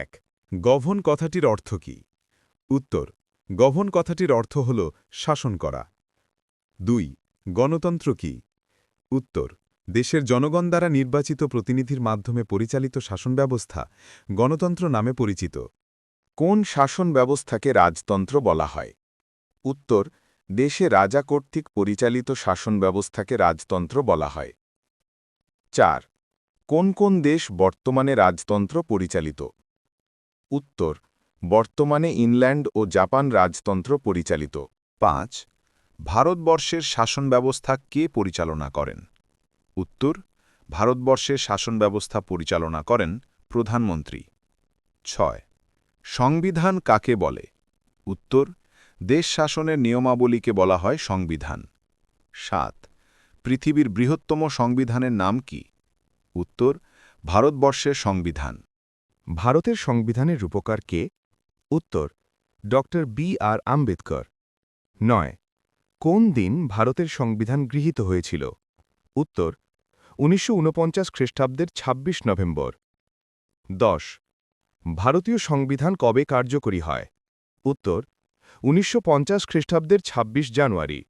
এক, গভন কথাটির অর্থ কি? উত্তর, গভন কথাটির অর্থ হল শাসন করা। দুই, গণতন্ত্র কি? উত্তর, দেশের জনগণ দ্বারা নির্বাচিত প্রতিনিধির মাধ্যমে পরিচালিত শাসন ব্যবস্থা গণতন্ত্র নামে পরিচিত। কোন শাসন ব্যবস্থাকে রাজতন্ত্র বলা হয়? উত্তর, দেশে রাজা কর্তৃক পরিচালিত শাসন ব্যবস্থাকে রাজতন্ত্র বলা হয়। চার, কোন কোন দেশ বর্তমানে রাজতন্ত্র পরিচালিত? উত্তর, বর্তমানে ইংল্যান্ড ও জাপান রাজতন্ত্র পরিচালিত। পাঁচ, ভারতবর্ষের শাসন ব্যবস্থা কে পরিচালনা করেন? উত্তর, ভারতবর্ষের শাসন ব্যবস্থা পরিচালনা করেন প্রধানমন্ত্রী। ছয়, সংবিধান কাকে বলে? উত্তর, দেশ শাসনের নিয়মাবলীকে বলা হয় সংবিধান। সাত, পৃথিবীর বৃহত্তম সংবিধানের নাম কি? উত্তর, ভারতবর্ষের সংবিধান। ভারতের সংবিধানের রূপকার কে? উত্তর, ড. B R Ambedkar. নয়, কোন দিন ভারতের সংবিধান গৃহীত হয়েছিল? উত্তর, উনিশশো ঊনপঞ্চাশ খ্রিস্টাব্দের ২৬ নভেম্বর। দশ, ভারতীয় সংবিধান কবে কার্যকরী হয়? উত্তর, উনিশশো পঞ্চাশ খ্রিস্টাব্দের ২৬ জানুয়ারি।